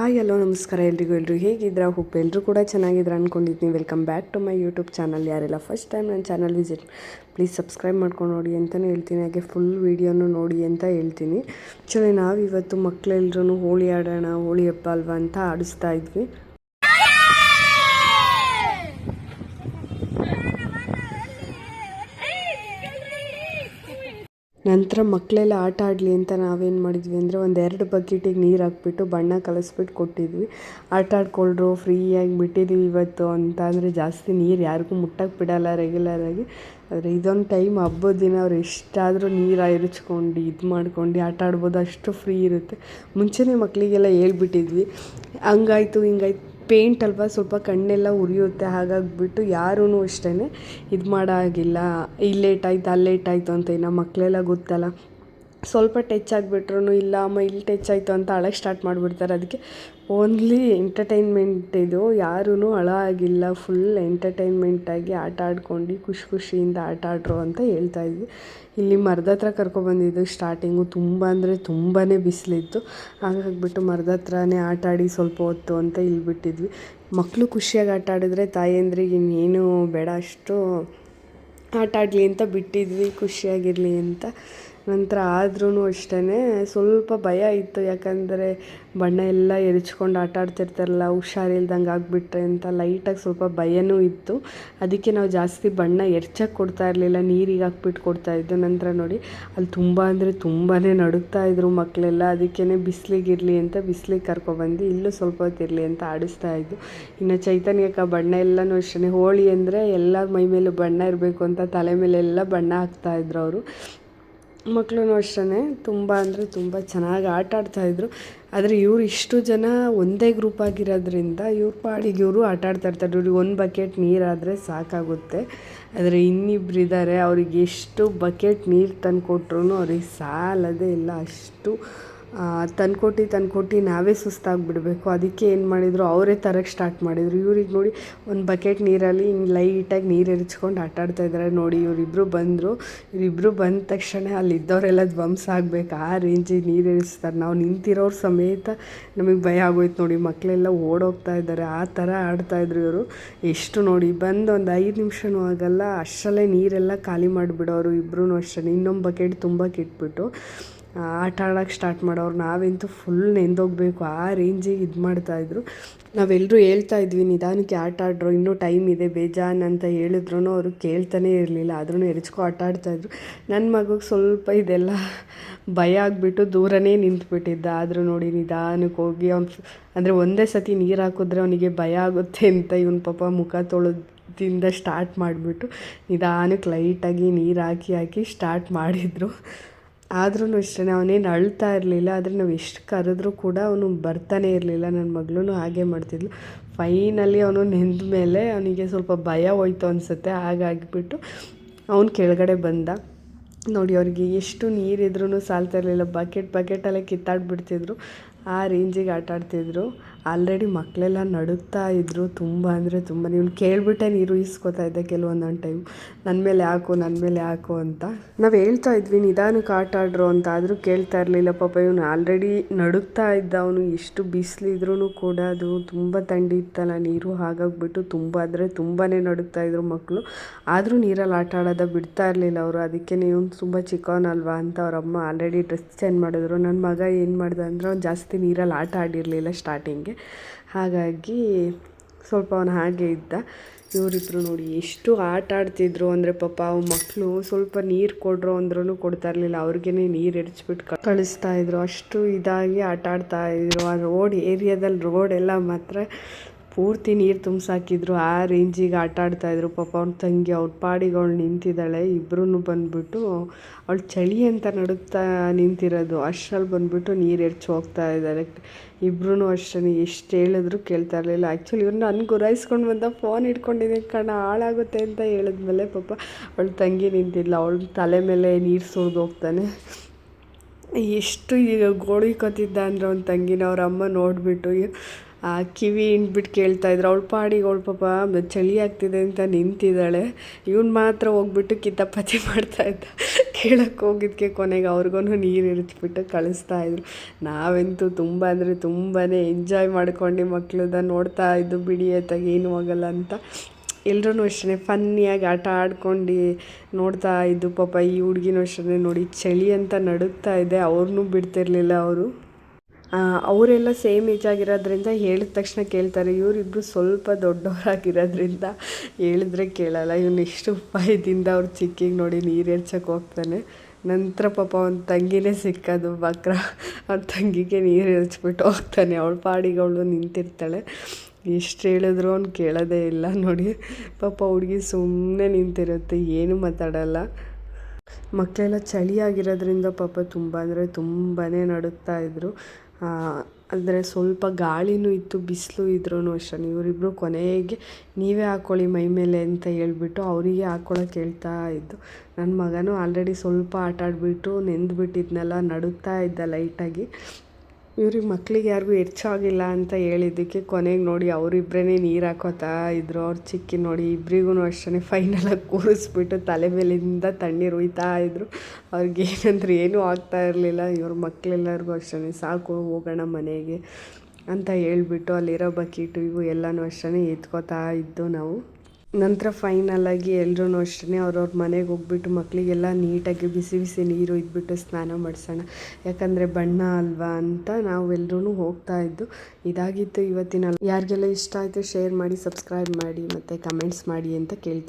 Hi ಎಲ್ಲೋ ನಮಸ್ಕಾರ ಎಲ್ರಿಗೂ. ಎಲ್ಲರೂ ಹೇಗಿದ್ದೀರಾ? ಹೋಪ್ ಎಲ್ಲರೂ ಕೂಡ ಚೆನ್ನಾಗಿದ್ರೆ ಅಂದ್ಕೊಂಡಿದ್ದೀನಿ welcome back to my YouTube channel ಯಾರೆಲ್ಲ ಫಸ್ಟ್ ಟೈಮ್ ನನ್ನ ಚಾನಲ್ ವಿಸಿಟ್ ಪ್ಲೀಸ್ ಸಬ್ಸ್ಕ್ರೈಬ್ ಮಾಡ್ಕೊಂಡು ನೋಡಿ ಅಂತಲೇ ಹೇಳ್ತೀನಿ. ಹಾಗೆ ಫುಲ್ ವೀಡಿಯೋನು ನೋಡಿ ಅಂತ ಹೇಳ್ತೀನಿ. ಆ್ಯಕ್ಚುಲಿ ನಾವು ಇವತ್ತು ಮಕ್ಕಳೆಲ್ಲರೂ ಹೋಳಿ ಆಡೋಣ ಹೋಳಿ ಹಬ್ಬ ಅಲ್ವಾ ಅಂತ ಆಡಿಸ್ತಾ ಇದ್ವಿ. ನಂತರ ಮಕ್ಕಳೆಲ್ಲ ಆಟ ಆಡಲಿ ಅಂತ ನಾವೇನು ಮಾಡಿದ್ವಿ ಅಂದರೆ ಒಂದು ಎರಡು ಬಕೆಟಿಗೆ ನೀರು ಹಾಕ್ಬಿಟ್ಟು ಬಣ್ಣ ಕಲಸ್ಬಿಟ್ಟು ಕೊಟ್ಟಿದ್ವಿ. ಆಟ ಆಡ್ಕೊಳ್ರು, ಫ್ರೀಯಾಗಿ ಬಿಟ್ಟಿದ್ದೀವಿ ಇವತ್ತು ಅಂತ ಅಂದರೆ ಜಾಸ್ತಿ ನೀರು ಯಾರಿಗೂ ಮುಟ್ಟಕ್ಕೆ ಬಿಡಲ್ಲ ರೆಗ್ಯುಲರಾಗಿ ಆದರೆ ಇದೊಂದು ಟೈಮ್ ಹಬ್ಬದ ದಿನ ಅವ್ರು ಎಷ್ಟಾದರೂ ನೀರು ಎರಚ್ಕೊಂಡು ಇದು ಮಾಡ್ಕೊಂಡು ಆಟ ಆಡ್ಬೋದು, ಅಷ್ಟು ಫ್ರೀ ಇರುತ್ತೆ. ಮುಂಚೆನೇ ಮಕ್ಕಳಿಗೆಲ್ಲ ಹೇಳ್ಬಿಟ್ಟಿದ್ವಿ, ಹಂಗಾಯ್ತು, ಹಿಂಗಾಯ್ತು. ಪೇಂಟ್ ಅಲ್ವಾ ಸ್ವಲ್ಪ ಕಣ್ಣೆಲ್ಲ ಉರಿಯುತ್ತೆ ಹಾಗಾಗಿಬಿಟ್ಟು ಯಾರೂ ಅಷ್ಟೇ ಇದು ಮಾಡೋ ಹಾಗಿಲ್ಲ ಇಲ್ಲಿ ಲೇಟ್ ಆಯ್ತು ಅಲ್ಲಿ ಲೇಟ್ ಆಯಿತು ಅಂತ ಇನ್ನು ಮಕ್ಕಳೆಲ್ಲ ಗೊತ್ತಲ್ಲ. ಸ್ವಲ್ಪ ಟಚ್ ಆಗಿಬಿಟ್ರು ಇಲ್ಲ ಅಮ್ಮ ಇಲ್ಲಿ ಟಚ್ ಆಯಿತು ಅಂತ ಅಳಕ್ಕೆ ಸ್ಟಾರ್ಟ್ ಮಾಡಿಬಿಡ್ತಾರೆ ಅದಕ್ಕೆ. ಓನ್ಲಿ ಎಂಟರ್ಟೈನ್ಮೆಂಟ್ ಇದು ಯಾರೂ ಅಳ ಆಗಿಲ್ಲ ಫುಲ್ ಎಂಟರ್ಟೈನ್ಮೆಂಟಾಗಿ ಆಟ ಆಡ್ಕೊಂಡು ಖುಷಿ ಖುಷಿಯಿಂದ ಆಟ ಆಡ್ರು ಅಂತ ಹೇಳ್ತಾ ಇದ್ವಿ. ಇಲ್ಲಿ ಮರದ ಹತ್ರ ಕರ್ಕೊಬಂದಿದ್ದು ಸ್ಟಾರ್ಟಿಂಗು ತುಂಬ ಅಂದರೆ ತುಂಬಾ ಬಿಸಿಲಿತ್ತು. ಹಾಗಾಗ್ಬಿಟ್ಟು ಮರದ ಹತ್ರನೇ ಆಟ ಆಡಿ ಸ್ವಲ್ಪ ಹೊತ್ತು ಅಂತ ಇಲ್ಲಿ ಬಿಟ್ಟಿದ್ವಿ ಮಕ್ಕಳು ಖುಷಿಯಾಗಿ ಆಟ ಆಡಿದ್ರೆ ತಾಯಂದ್ರಿಗೆ ಇನ್ನೇನು ಬೇಡ, ಅಷ್ಟು ಆಟ ಆಡಲಿ ಅಂತ ಬಿಟ್ಟಿದ್ವಿ, ಖುಷಿಯಾಗಿರಲಿ ಅಂತ. ನಂತರ ಆದ್ರೂ ಅಷ್ಟೇ ಸ್ವಲ್ಪ ಭಯ ಇತ್ತು. ಯಾಕಂದರೆ ಬಣ್ಣ ಎಲ್ಲ ಎರಚ್ಕೊಂಡು ಆಟ ಆಡ್ತಿರ್ತಾರಲ್ಲ ಹುಷಾರಿಲ್ದಂಗೆ ಆಗಿಬಿಟ್ರೆ ಅಂತ ಲೈಟಾಗಿ ಸ್ವಲ್ಪ ಭಯನೂ ಇತ್ತು. ಅದಕ್ಕೆ ನಾವು ಜಾಸ್ತಿ ಬಣ್ಣ ಎರ್ಚಕ್ಕೆ ಕೊಡ್ತಾ ಇರಲಿಲ್ಲ, ನೀರಿಗೆ ಹಾಕ್ಬಿಟ್ಟು ಕೊಡ್ತಾ ಇದ್ದು. ನಂತರ ನೋಡಿ ಅಲ್ಲಿ ತುಂಬ ಅಂದರೆ ತುಂಬಾ ನಡುಗ್ತಾ ಇದ್ರು ಮಕ್ಕಳೆಲ್ಲ ಅದಕ್ಕೇ ಬಿಸಿಲಿಗಿರಲಿ ಅಂತ ಬಿಸಿಲಿಗೆ ಕರ್ಕೊಬಂದು ಇಲ್ಲೂ ಸ್ವಲ್ಪ ಹೊತ್ತಿರಲಿ ಅಂತ ಆಡಿಸ್ತಾ ಇದ್ದು. ಇನ್ನು ಚೈತನ್ಯಕ್ಕ ಬಣ್ಣ ಎಲ್ಲನೂ ಅಷ್ಟೇ ಹೋಳಿ ಅಂದರೆ ಎಲ್ಲ ಮೈ ಮೇಲೂ ಬಣ್ಣ ಇರಬೇಕು ಅಂತ ತಲೆ ಮೇಲೆಲ್ಲ ಬಣ್ಣ ಹಾಕ್ತಾ ಹಾಕ್ತಾಯಿದ್ರು ಅವರು. ಮಕ್ಕಳು ಅಷ್ಟೇ ತುಂಬ ಅಂದರೆ ತುಂಬ ಚೆನ್ನಾಗಿ ಆಟ ಆಡ್ತಾಯಿದ್ರು ಆದರೆ ಇವ್ರು ಇಷ್ಟು ಜನ ಒಂದೇ ಗ್ರೂಪ್ ಆಗಿರೋದ್ರಿಂದ ಇವ್ರ ಪಾಡಿಗೆ ಇವರು ಆಟ ಆಡ್ತಾ ಇರ್ತಾರೆ ಇವ್ರಿಗೆ ಒಂದು ಬಕೆಟ್ ನೀರಾದರೆ ಸಾಕಾಗುತ್ತೆ. ಆದರೆ ಇನ್ನಿಬ್ರು ಇದ್ದಾರೆ ಅವ್ರಿಗೆ ಎಷ್ಟು ಬಕೆಟ್ ನೀರು ತಂದು ಕೊಟ್ರು ಅವ್ರಿಗೆ ಸಾಲದೇ ಇಲ್ಲ. ಅಷ್ಟು ತಂದ್ಕೊಟ್ಟು ತಂದ್ಕೊಟ್ಟು ನಾವೇ ಸುಸ್ತಾಗಿಬಿಡ್ಬೇಕು. ಅದಕ್ಕೆ ಏನು ಮಾಡಿದರು, ಅವರೇ ತರಕ್ಕೆ ಸ್ಟಾರ್ಟ್ ಮಾಡಿದರು. ಇವ್ರಿಗೆ ನೋಡಿ ಒಂದು ಬಕೆಟ್ ನೀರಲ್ಲಿ ಹಿಂಗೆ ಲೈಟಾಗಿ ನೀರು ಎರಚ್ಕೊಂಡು ಆಟ ಆಡ್ತಾ ಇದ್ದಾರೆ ನೋಡಿ ಇವರಿಬ್ಬರು ಬಂದರು. ಇವರಿಬ್ಬರು ಬಂದ ತಕ್ಷಣ ಅಲ್ಲಿ ಇದ್ದವರೆಲ್ಲ ಧ್ವಂಸ ಆಗಬೇಕು. ಆ ರೇಂಜಿಗೆ ನೀರು ಎರಿಸ್ತಾರೆ ನಾವು ನಿಂತಿರೋರು ಸಮೇತ ನಮಗೆ ಭಯ ಆಗೋಯ್ತು ನೋಡಿ. ಮಕ್ಕಳೆಲ್ಲ ಓಡೋಗ್ತಾ ಇದ್ದಾರೆ ಆ ಥರ ಆಡ್ತಾಯಿದ್ರು ಇವರು. ಎಷ್ಟು ನೋಡಿ, ಬಂದು ಒಂದು ಐದು ನಿಮಿಷನೂ ಆಗಲ್ಲ. ಅಷ್ಟರಲ್ಲೇ ನೀರೆಲ್ಲ ಖಾಲಿ ಮಾಡಿಬಿಡೋರು ಇಬ್ಬರೂ ಅಷ್ಟೇ ಇನ್ನೊಂದು ಬಕೆಟ್ ತುಂಬ ಇಟ್ಬಿಟ್ಟು ಆಟ ಆಡೋಕ್ಕೆ ಸ್ಟಾರ್ಟ್ ಮಾಡೋರು ನಾವಂತೂ ಫುಲ್ ನೆಂದೋಗಬೇಕು. ಆ ರೇಂಜಿಗೆ ಇದು ಮಾಡ್ತಾಯಿದ್ರು ನಾವೆಲ್ಲರೂ ಹೇಳ್ತಾ ಇದ್ವಿ, ನಿಧಾನಕ್ಕೆ ಆಟ ಆಡ್ರು, ಇನ್ನೂ ಟೈಮ್ ಇದೆ, ಬೇಜಾನ್ ಅಂತ ಹೇಳಿದ್ರು ಅವರು ಕೇಳ್ತಾನೇ ಇರಲಿಲ್ಲ. ಆದ್ರೂ ಎರಚ್ಕೊ ಆಟ ಆಡ್ತಾಯಿದ್ರು ನನ್ನ ಮಗುಗೆ ಸ್ವಲ್ಪ ಇದೆಲ್ಲ ಭಯ ಆಗಿಬಿಟ್ಟು ದೂರನೇ ನಿಂತುಬಿಟ್ಟಿದ್ದ. ಆದರೂ ನೋಡಿ ನಿಧಾನಕ್ಕೆ ಹೋಗಿ ಅವ್ನು ಅಂದರೆ ಒಂದೇ ಸತಿ ನೀರು ಹಾಕಿದ್ರೆ ಅವನಿಗೆ ಭಯ ಆಗುತ್ತೆ ಅಂತ ಇವನ್ ಪಾಪ ಮುಖ ತೊಳೆದಿಂದ ಸ್ಟಾರ್ಟ್ ಮಾಡಿಬಿಟ್ಟು ನಿಧಾನಕ್ಕೆ ಲೈಟಾಗಿ ನೀರು ಹಾಕಿ ಹಾಕಿ ಸ್ಟಾರ್ಟ್ ಮಾಡಿದರು. ಆದ್ರೂ ಅಷ್ಟೇ ಅವನೇನು ಅಳ್ತಾ ಇರಲಿಲ್ಲ, ಆದರೆ ನಾವು ಎಷ್ಟು ಕರೆದ್ರೂ ಕೂಡ ಅವನು ಬರ್ತಾನೆ ಇರಲಿಲ್ಲ. ನನ್ನ ಮಗಳೂ ಹಾಗೆ ಮಾಡ್ತಿದ್ಲು. ಫೈನಲಿ ಅವನು ನೆಂದ ಮೇಲೆ ಅವನಿಗೆ ಸ್ವಲ್ಪ ಭಯ ಹೋಯ್ತು ಅನಿಸುತ್ತೆ. ಹಾಗಾಗಿಬಿಟ್ಟು ಅವನು ಕೆಳಗಡೆ ಬಂದ. ನೋಡಿ, ಅವ್ರಿಗೆ ಎಷ್ಟು ನೀರಿದ್ರೂ ಸಾಲ್ತಾ ಇರಲಿಲ್ಲ ಬಕೆಟ್, ಬಕೆಟಲ್ಲೇ ಕಿತ್ತಾಡ್ಬಿಡ್ತಿದ್ರು. ಆ ರೇಂಜಿಗೆ ಆಟ ಆಡ್ತಿದ್ರು. ಆಲ್ರೆಡಿ ಮಕ್ಕಳೆಲ್ಲ ನಡುಗ್ತಾ ಇದ್ದರು ತುಂಬ ಅಂದರೆ ತುಂಬ ಇವ್ನು ಕೇಳಿಬಿಟ್ಟೆ ನೀರು ಈಸ್ಕೊತಾ ಇದ್ದೆ ಕೆಲವೊಂದೊಂದು ಟೈಮ್ ನನ್ನ ಮೇಲೆ ಹಾಕು ನನ್ನ ಮೇಲೆ ಹಾಕು ಅಂತ. ನಾವು ಹೇಳ್ತಾ ಇದ್ವಿ, ನಿಧಾನಕ್ಕೆ ಆಟ ಆಡ್ರು ಅಂತ. ಆದರೂ ಕೇಳ್ತಾ ಇರಲಿಲ್ಲ. ಪಾಪ ಇವನು ಆಲ್ರೆಡಿ ನಡುಗ್ತಾ ಇದ್ದ ಅವನು ಎಷ್ಟು ಬಿಸಿಲಿದ್ರೂ ಕೂಡ ಅದು ತುಂಬ ಥಂಡಿ ಇತ್ತಲ್ಲ. ನೀರು ಹಾಗಾಗ್ಬಿಟ್ಟು ತುಂಬ ಅಂದರೆ ತುಂಬಾ ನಡುಗ್ತಾ ಇದ್ರು ಮಕ್ಕಳು ಆದರೂ ನೀರಲ್ಲಿ ಆಟ ಆಡೋದ ಬಿಡ್ತಾ ಇರಲಿಲ್ಲ ಅವರು. ಅದಕ್ಕೆ ನೀವು ತುಂಬ ಚಿಕ್ಕವನಲ್ವಾ ಅಂತ ಅವ್ರ ಅಮ್ಮ ಆಲ್ರೆಡಿ ಡ್ರೆಸ್ ಚೇಂಜ್ ಮಾಡಿದ್ರು. ನನ್ನ ಮಗ ಏನು ಮಾಡ್ದೆ ಅಂದರೆ ಅವ್ನು ಜಾಸ್ತಿ ನೀರಲ್ಲಿ ಆಟ ಆಡಿರಲಿಲ್ಲ ಸ್ಟಾರ್ಟಿಂಗ್ಗೆ ಹಾಗಾಗಿ ಸ್ವಲ್ಪ ಅವನು ಹಾಗೆ ಇದ್ದ. ಇವರಿಬ್ಬರು ನೋಡಿ ಎಷ್ಟು ಆಟ ಆಡ್ತಿದ್ರು ಅಂದರೆ ಪಾಪ ಅವು ಮಕ್ಕಳು ಸ್ವಲ್ಪ ನೀರು ಕೊಡ್ರು ಅಂದ್ರೂ ಕೊಡ್ತಾ ಇರಲಿಲ್ಲ. ಅವ್ರಿಗೇ ನೀರು ಎರಚ್ಬಿಟ್ಟು ಕಳಿಸ್ತಾ ಇದ್ರು. ಅಷ್ಟು ಇದಾಗಿ ಆಟ ಆಡ್ತಾ ಇದ್ರು. ಆ ರೋಡ್ ಏರಿಯಾದಲ್ಲಿ ರೋಡೆಲ್ಲ ಮಾತ್ರ ಪೂರ್ತಿ ನೀರು ತುಂಬಿಸಾಕಿದ್ರು, ಆ ರೇಂಜಿಗೆ ಆಟ ಆಡ್ತಾಯಿದ್ರು ಪಾಪ ಅವ್ನ ತಂಗಿ ಅವ್ರ ಪಾಡಿಗೆ ಅವಳು ನಿಂತಿದ್ದಾಳೆ. ಇಬ್ಬರೂ ಬಂದುಬಿಟ್ಟು ಅವಳು ಚಳಿ ಅಂತ ನಡುತ್ತಾ ನಿಂತಿರೋದು. ಅಷ್ಟರಲ್ಲಿ ಬಂದುಬಿಟ್ಟು ನೀರು ಎರಚಿ ಹೋಗ್ತಾ ಇದ್ದಾರೆ ಇಬ್ಬರೂ ಅಷ್ಟೇ ಎಷ್ಟು ಹೇಳಿದ್ರು ಕೇಳ್ತಾ ಇರಲಿಲ್ಲ. ಆ್ಯಕ್ಚುಲಿ ಇವ್ರು ನಾನು ಗುರಾಯಿಸ್ಕೊಂಡು ಬಂದ ಫೋನ್ ಇಟ್ಕೊಂಡಿದ್ದೀನಿ ಕಣ, ಹಾಳಾಗುತ್ತೆ ಅಂತ ಹೇಳಿದ್ಮೇಲೆ ಪಾಪ ಅವಳು ತಂಗಿ ನಿಂತಿಲ್ಲ ಅವಳ ತಲೆ ಮೇಲೆ ನೀರು ಸುರಿದು ಹೋಗ್ತಾನೆ. ಎಷ್ಟು ಈಗ ಗೋಳಿಕೊತಿದ್ದ ಅಂದ್ರೆ ಅವ್ನ ತಂಗಿನ ಅವ್ರ ಅಮ್ಮ ನೋಡಿಬಿಟ್ಟು ಕಿವಿ ಹಿಂಡ್ಬಿಟ್ಟು ಕೇಳ್ತಾ ಇದ್ರು. ಅವಳ ಪಾಡಿಗೆ ಅವಳು ಪಾಪ ಚಳಿ ಆಗ್ತಿದೆ ಅಂತ ನಿಂತಿದ್ದಾಳೆ. ಇವ್ನು ಮಾತ್ರ ಹೋಗ್ಬಿಟ್ಟು ಕಿತಾಪತಿ ಮಾಡ್ತಾ ಇದ್ದ. ಕೇಳಕ್ಕೆ ಹೋಗಿದ್ದಕ್ಕೆ ಕೊನೆಗೆ ಅವ್ರಿಗೂ ನೀರು ಇರಿಸ್ಬಿಟ್ಟು ಕಳಿಸ್ತಾ ಇದ್ರು. ನಾವಂತೂ ತುಂಬ ಅಂದರೆ ತುಂಬಾ ಎಂಜಾಯ್ ಮಾಡ್ಕೊಂಡು ಮಕ್ಳದ ನೋಡ್ತಾ ಇದ್ದು, ಬಿಡಿ ಆಯ್ತಾಗ ಏನು ಆಗಲ್ಲ ಅಂತ. ಎಲ್ರೂ ಅಷ್ಟೇ ಫನ್ನಿಯಾಗಿ ಆಟ ಆಡ್ಕೊಂಡು ನೋಡ್ತಾ ಇದ್ದು ಪಾಪ ಈ ಹುಡುಗಿನೂ ಅಷ್ಟೇ ನೋಡಿ. ಚಳಿ ಅಂತ ನಡುಗ್ತಾ ಇದೆ. ಅವ್ರನ್ನೂ ಬಿಡ್ತಿರ್ಲಿಲ್ಲ ಅವರು. ಅವರೆಲ್ಲ ಸೇಮ್ ಏಜ್ ಆಗಿರೋದ್ರಿಂದ ಹೇಳಿದ ತಕ್ಷಣ ಕೇಳ್ತಾರೆ ಇವರಿಬ್ಬರು ಸ್ವಲ್ಪ ದೊಡ್ಡವರಾಗಿರೋದ್ರಿಂದ ಹೇಳಿದ್ರೆ ಕೇಳಲ್ಲ. ಇವನು ಎಷ್ಟು ಉಪಾಯದಿಂದ ಅವ್ರು ಚಿಕ್ಕಿಗೆ ನೋಡಿ ನೀರು ಎರ್ಚಕ್ಕೆ ಹೋಗ್ತಾನೆ. ನಂತರ ಪಾಪ ಅವನ ತಂಗಿನೇ ಸಿಕ್ಕೋದು, ಬಕ್ರ. ಅವ್ರ ತಂಗಿಗೆ ನೀರು ಎರ್ಚ್ಬಿಟ್ಟು ಹೋಗ್ತಾನೆ. ಅವಳ ಪಾಡಿಗೆ ಅವಳು ನಿಂತಿರ್ತಾಳೆ. ಎಷ್ಟು ಹೇಳಿದ್ರು ಅವ್ನು ಕೇಳೋದೇ ಇಲ್ಲ ನೋಡಿ. ಪಾಪ ಹುಡುಗಿ ಸುಮ್ಮನೆ ನಿಂತಿರುತ್ತೆ, ಏನು ಮಾತಾಡಲ್ಲ. ಮಕ್ಕಳೆಲ್ಲ ಚಳಿ ಆಗಿರೋದ್ರಿಂದ ಪಾಪ ತುಂಬ ಅಂದರೆ ತುಂಬಾ ಇದ್ದರು ಅಂದರೆ ಸ್ವಲ್ಪ ಗಾಳಿನೂ ಇತ್ತು, ಬಿಸಿಲು ಇದ್ರೂ ಅಷ್ಟೇ. ಇವರಿಬ್ಬರು ಕೊನೆಗೆ ನೀವೇ ಹಾಕ್ಕೊಳ್ಳಿ ಮೈ ಮೇಲೆ ಅಂತ ಹೇಳ್ಬಿಟ್ಟು ಅವರಿಗೆ ಹಾಕ್ಕೊಳ್ಳೋಕೆ ಹೇಳ್ತಾ ಇದ್ದು. ನನ್ನ ಮಗನೂ ಆಲ್ರೆಡಿ ಸ್ವಲ್ಪ ಆಟ ಆಡಿಬಿಟ್ಟು ನೆಂದುಬಿಟ್ಟಿದ್ನಲ್ಲ, ನಡುಗ್ತಾ ಇದ್ದ ಲೈಟಾಗಿ ಇವ್ರಿಗೆ ಮಕ್ಳಿಗೆ ಯಾರಿಗೂ ಹೆಚ್ಚಾಗಿಲ್ಲ ಅಂತ ಹೇಳಿದ್ದಕ್ಕೆ ಕೊನೆಗೆ ನೋಡಿ ಅವರಿಬ್ಬರೇ ನೀರು ಹಾಕೋತಾ ಇದ್ರು. ಅವ್ರು ಚಿಕ್ಕಿ ನೋಡಿ ಇಬ್ಬರಿಗೂ ಅಷ್ಟೇ ಫೈನಲಾಗಿ ಕೂರಿಸ್ಬಿಟ್ಟು ತಲೆ ಮೇಲಿಂದ ತಣ್ಣೀರು ಉಯ್ತಾ ಇದ್ರು. ಅವ್ರಿಗೆ ಏನಂದ್ರೆ ಏನೂ ಆಗ್ತಾ ಇರಲಿಲ್ಲ. ಇವ್ರ ಮಕ್ಕಳೆಲ್ಲರಿಗೂ ಅಷ್ಟೇ ಸಾಕು, ಹೋಗೋಣ ಮನೆಗೆ ಅಂತ ಹೇಳ್ಬಿಟ್ಟು ಅಲ್ಲಿರೋ ಬಕೀಟು ಇವು ಎಲ್ಲನೂ ಅಷ್ಟೇ ಎತ್ಕೋತಾ ಇದ್ದು ನಾವು. ನಂತರ ಫೈನಲಾಗಿ ಎಲ್ಲರೂ ಅಷ್ಟೇ ಅವ್ರವ್ರ ಮನೆಗೆ ಹೋಗ್ಬಿಟ್ಟು ಮಕ್ಕಳಿಗೆಲ್ಲ ನೀಟಾಗಿ ಬಿಸಿ ಬಿಸಿ ನೀರು ಇದ್ಬಿಟ್ಟು ಸ್ನಾನ ಮಾಡಿಸೋಣ. ಯಾಕಂದರೆ ಬಣ್ಣ ಅಲ್ವಾ ಅಂತ ನಾವು ಎಲ್ಲರೂ ಹೋಗ್ತಾ ಇದ್ದು ಇದಾಗಿತ್ತು ಇವತ್ತಿನ. ಯಾರಿಗೆಲ್ಲ ಇಷ್ಟ ಆಯಿತು ಶೇರ್ ಮಾಡಿ ಸಬ್ಸ್ಕ್ರೈಬ್ ಮಾಡಿ ಮತ್ತು ಕಮೆಂಟ್ಸ್ ಮಾಡಿ ಅಂತ ಕೇಳ್ತೀನಿ